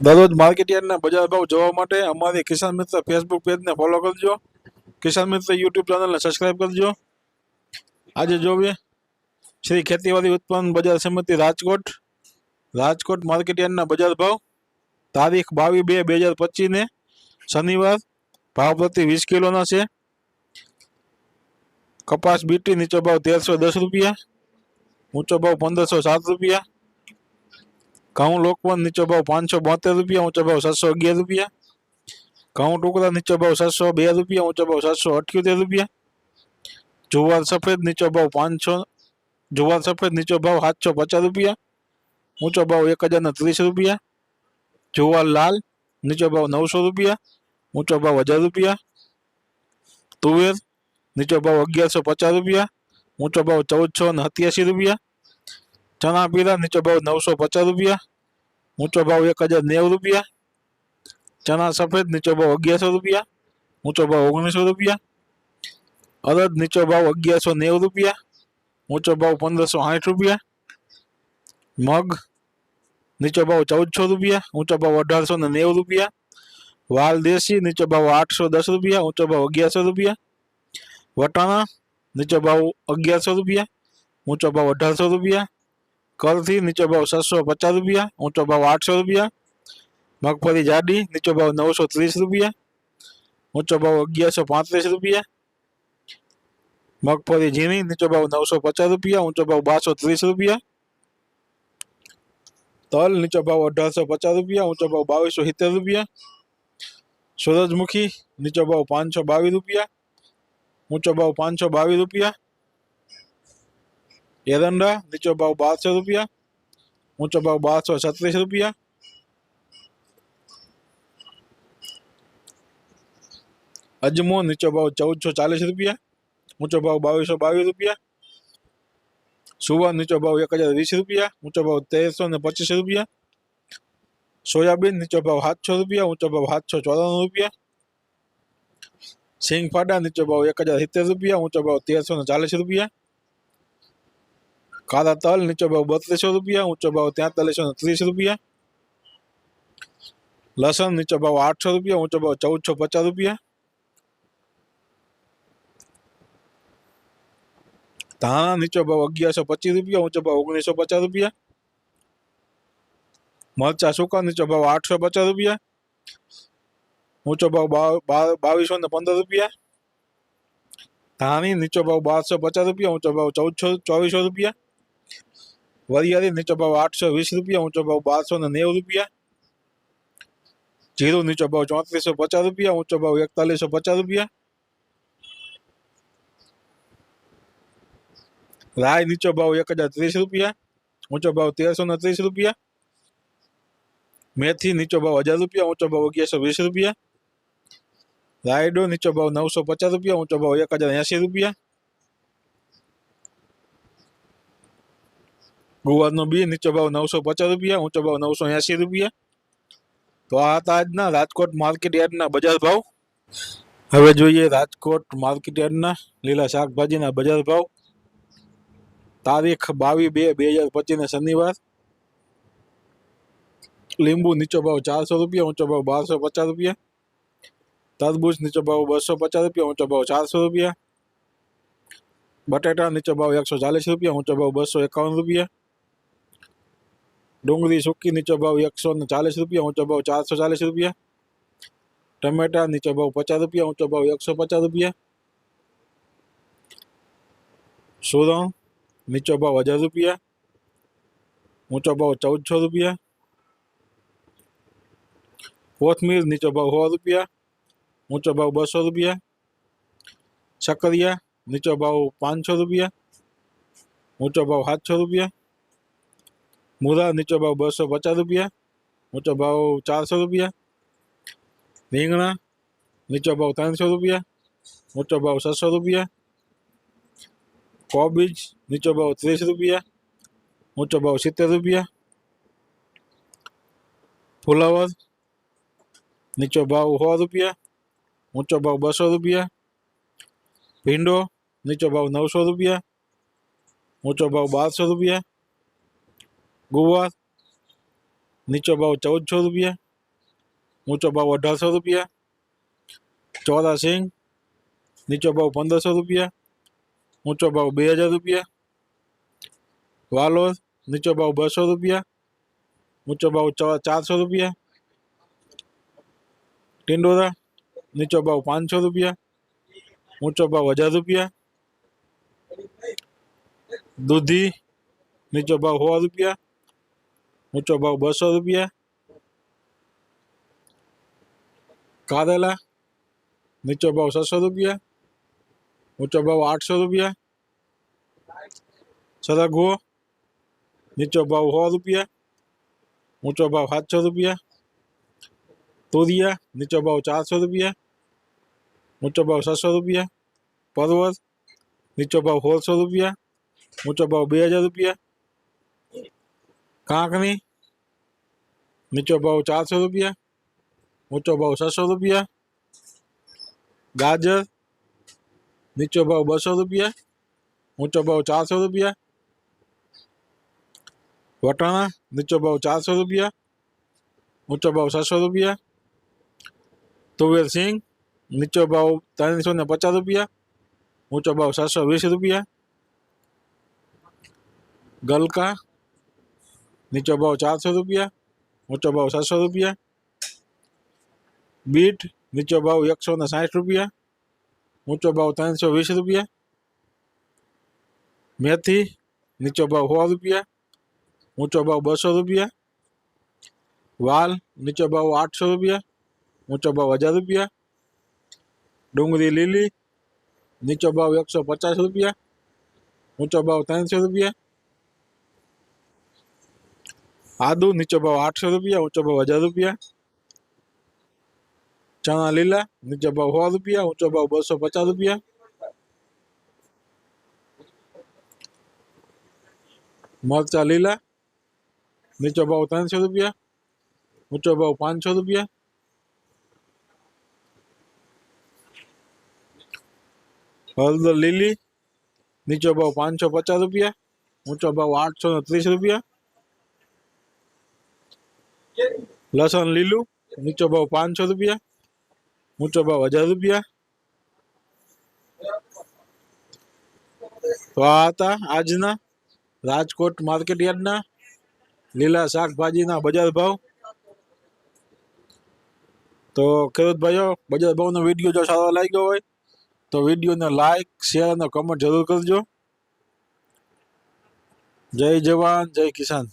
દરરોજ માર્કેટ યાર્ડના બજાર ભાવ જોવા માટે અમારી કિસાન મિત્ર ફેસબુક પેજને ફોલો કરજો. કિસાન મિત્ર યુટ્યુબ ચેનલને સબસ્ક્રાઈબ કરજો. આજે જોઈએ શ્રી ખેતીવાડી ઉત્પન્ન બજાર સમિતિ રાજકોટ. રાજકોટ માર્કેટ યાર્ડના બજાર ભાવ તારીખ બાવીસ બે બે હજાર પચીસને શનિવાર ભાવ પ્રતિ વીસ કિલોના છે. કપાસ બીટી નીચો ભાવ તેરસો દસ રૂપિયા, ઊંચો ભાવ પંદરસો સાત રૂપિયા ઘઉં લોકવન નીચો ભાવ પાંચસો બોતેર રૂપિયા ઊંચો ભાવ સાતસો અગિયાર રૂપિયા ઘઉં ટુકડા નીચો ભાવ સાતસો બે રૂપિયા ઊંચો ભાવ સાતસો અઠ્યોતેર રૂપિયા જુવાર સફેદ નીચો ભાવ પાંચસો જુવાર સફેદ નીચો ભાવ સાતસો પચાસ રૂપિયા ઊંચો ભાવ એક હજાર ને ત્રીસ રૂપિયા જુવાર લાલ નીચો ભાવ નવસો રૂપિયા ઊંચો ભાવ હજાર રૂપિયા તુવેર નીચો ભાવ અગિયારસો પચાસ રૂપિયા ઊંચો ભાવ ચૌદસો ને સત્યાસી રૂપિયા ચણા પીળા નીચો ભાવ નવસો પચાસ રૂપિયા ઊંચો ભાવ એક હજાર નેવું રૂપિયા ચણા સફેદ નીચો ભાવ અગિયારસો રૂપિયા ઊંચો ભાવ ઓગણીસો રૂપિયા અડદ નીચો ભાવ અગિયારસો નેવું રૂપિયા ઊંચો ભાવ પંદરસો સાઠ રૂપિયા મગ નીચો ભાવ ચૌદસો રૂપિયા ઊંચો ભાવ અઢારસો ને નેવું રૂપિયા વાલ દેશી નીચો ભાવ આઠસો દસ રૂપિયા ઊંચો ભાવ અગિયારસો રૂપિયા વટાણા નીચો ભાવ અગિયારસો રૂપિયા ઊંચો ભાવ અઢારસો રૂપિયા કલથી નીચો ભાવ સાતસો પચાસ રૂપિયા ઊંચો ભાવ આઠસો રૂપિયા મગફળી જાડી નીચો ભાવ નવસો ત્રીસ રૂપિયા ઊંચો ભાવ અગિયારસો પાંત્રીસ રૂપિયા મગફળી ઝીણી નીચો ભાવ નવસો પચાસ રૂપિયા ઊંચો ભાવ બારસો ત્રીસ રૂપિયા તલ નીચો ભાવ અઢારસો પચાસ રૂપિયા ઊંચો ભાવ બાવીસો સિત્તેર રૂપિયા સૂરજમુખી નીચો ભાવ પાંચસો બાવીસ રૂપિયા ઊંચો ભાવ પાંચસો બાવીસ રૂપિયા એરંડા નીચો ભાવ બારસો રૂપિયા ઊંચો ભાવ બારસો છત્રીસ રૂપિયા અજમો નીચો ભાવ ચૌદસો ચાલીસ રૂપિયા ઊંચો ભાવ બાવીસો બાવીસ રૂપિયા સુવર નીચો ભાવ એક હજાર વીસ રૂપિયા ઊંચો ભાવ તેરસો ને પચીસ રૂપિયા સોયાબીન નીચો ભાવ સાતસો રૂપિયા ઊંચો ભાવ સાતસો ચોરાણું રૂપિયા સિંગ ફાડા નીચો ભાવ એક હજાર સિત્તેર રૂપિયા ઊંચો ભાવ તેરસો ને ચાલીસ રૂપિયા કાળા તલ નીચો ભાવ બત્રીસો રૂપિયા ઊંચો ભાવ તેતાલીસો ને ત્રીસ રૂપિયા લસણ નીચો ભાવ આઠસો રૂપિયા ઊંચો ભાવ ચૌદસો પચાસ રૂપિયા ધાણા નીચો ભાવ અગિયારસો પચીસ રૂપિયા ઊંચો ભાવ ઓગણીસો પચાસ રૂપિયા મરચા સૂકા નીચો ભાવ આઠસો પચાસ રૂપિયા ઊંચો ભાવ બા- બા- બાવીસો ને પંદર રૂપિયા ધાણી નીચો ભાવ બારસો પચાસ રૂપિયા ઊંચો ભાવ ચૌદસો ચોવીસો રૂપિયા વરિયાળી નીચો ભાવ આઠસો વીસ રૂપિયા ઊંચો ભાવ બારસો ને નેવું રૂપિયા જીરું નીચો ભાવ ચોત્રીસો પચાસ રૂપિયા ઊંચો ભાવ એકતાલીસો પચાસ રૂપિયા રાય નીચો ભાવ એક હજાર ત્રીસ રૂપિયા ઊંચો ભાવ તેરસો ને ત્રીસ રૂપિયા મેથી નીચો ભાવ હજાર રૂપિયા ઊંચો ભાવ અગિયારસો વીસ રૂપિયા રાયડો નીચો ભાવ નવસો પચાસ રૂપિયા ઊંચો ભાવ એક હજાર એંસી રૂપિયા ગુવારનો બી નીચો ભાવ નવસો પચાસ રૂપિયા, ઊંચો ભાવ નવસો એંસી રૂપિયા. તો આ હતા આજના રાજકોટ માર્કેટ યાર્ડના બજાર ભાવ. હવે જોઈએ રાજકોટ માર્કેટ યાર્ડના લીલા શાકભાજીના બજાર ભાવ. તારીખ બાવીસ બે બે હજાર પચીસને શનિવાર. લીંબુ નીચો ભાવ ચારસો રૂપિયા, ઊંચો ભાવ બારસો પચાસ રૂપિયા. તરબૂચ નીચો ભાવ બસો પચાસ રૂપિયા, ઊંચો ભાવ ચારસો રૂપિયા. બટેટા નીચો ભાવ એકસો ચાલીસ રૂપિયા, ઊંચો ભાવ બસો એકાવન રૂપિયા. ડુંગળી સૂકી નીચો ભાવ એકસો ને ચાલીસ રૂપિયા ઊંચો ભાવ ચારસો ચાલીસ રૂપિયા ટમેટા નીચો ભાવ પચાસ રૂપિયા ઊંચો ભાવ એકસો પચાસ રૂપિયા સુરણ નીચો ભાવ હજાર રૂપિયા ઊંચો ભાવ ચૌદસો રૂપિયા કોથમીર નીચો ભાવ સો રૂપિયા ઊંચો ભાવ બસો રૂપિયા સકરિયા નીચો ભાવ પાંચસો રૂપિયા ઊંચો ભાવ સાતસો રૂપિયા મૂળા નીચો ભાવ બસો પચાસ રૂપિયા ઊંચો ભાવ ચારસો રૂપિયા રીંગણા નીચો ભાવ ત્રણસો રૂપિયા ઊંચો ભાવ છસો રૂપિયા કોબીજ નીચો ભાવ ત્રીસ રૂપિયા ઊંચો ભાવ સિત્તેર રૂપિયા ફુલાવર નીચો ભાવ સો રૂપિયા ઊંચો ભાવ બસો રૂપિયા ભીંડો નીચો ભાવ નવસો રૂપિયા ઊંચો ભાવ બારસો રૂપિયા ગુવાર નીચો ભાવ ચૌદસો રૂપિયા ઊંચો ભાવ અઢારસો રૂપિયા ચોરા સિંગ નીચો ભાવ પંદરસો રૂપિયા ઊંચો ભાવ બે હજાર રૂપિયા વાલોર નીચો ભાવ બસો રૂપિયા ઊંચો ભાવ ચ- ચારસો રૂપિયા ટિંડોરા નીચો ભાવ પાંચસો રૂપિયા ઊંચો ભાવ હજાર રૂપિયા દૂધી નીચો ભાવ સો રૂપિયા ઊંચો ભાવ બસો રૂપિયા કારેલા નીચો ભાવ છસો રૂપિયા ઊંચો ભાવ આઠસો રૂપિયા સરગવો નીચો ભાવ સો રૂપિયા ઊંચો ભાવ સાતસો રૂપિયા તુરિયા નીચો ભાવ ચારસો રૂપિયા ઊંચો ભાવ છસો રૂપિયા પરવર નીચો ભાવ સોળસો રૂપિયા ઊંચો ભાવ બે હજાર રૂપિયા કાંકણી નીચો ભાવ ચારસો રૂપિયા ઊંચો ભાવ છસો રૂપિયા ગાજર નીચો ભાવ બસો રૂપિયા ઊંચો ભાવ ચારસો રૂપિયા વટાણા નીચો ભાવ ચારસો રૂપિયા ઊંચો ભાવ છસો રૂપિયા તુવેર સિંગ નીચો ભાવ ત્રણસો ને પચાસ રૂપિયા ઊંચો ભાવ સાતસો વીસ રૂપિયા ગલકા નીચો ભાવ ચારસો રૂપિયા ઊંચો ભાવ સાતસો રૂપિયા બીટ નીચો ભાવ એકસો ને સાઠ રૂપિયા ઊંચો ભાવ ત્રણસો વીસ રૂપિયા મેથી નીચો ભાવ સો રૂપિયા ઊંચો ભાવ બસો રૂપિયા વાલ નીચો ભાવ આઠસો રૂપિયા ઊંચો ભાવ હજાર રૂપિયા ડુંગળી લીલી નીચો ભાવ એકસો પચાસ રૂપિયા ઊંચો ભાવ ત્રણસો રૂપિયા आदू, नीचो भाव आठ सौ रुपया, ऊंचो भाव हज़ार रुपया। चना लीला, नीचो भाव सौ रुपया, ऊंचो भाव बसो पचास रुपया। मरचा लीला, नीचो भाव तीन सौ रुपया, ऊंचो भाव पाँच सौ रुपया। हल्दर लीली, नीचो भाव पाँच सौ पचास रुपया, ऊंचो भाव आठ सौ तीस रुपया। લસણ લીલું, નીચો ભાવ પાંચસો રૂપિયા, ઊંચો ભાવ હજાર રૂપિયા. તો આ હતા આજના રાજકોટ માર્કેટ લીલા શાકભાજીના બજાર ભાવ. તો ખેડૂત ભાઈઓ, બજાર ભાવનો વીડિયો જો સારો લાગ્યો હોય, તો વિડીયોને લાઈક શેર અને કમેન્ટ જરૂર કરજો. જય જવાન, જય કિસાન.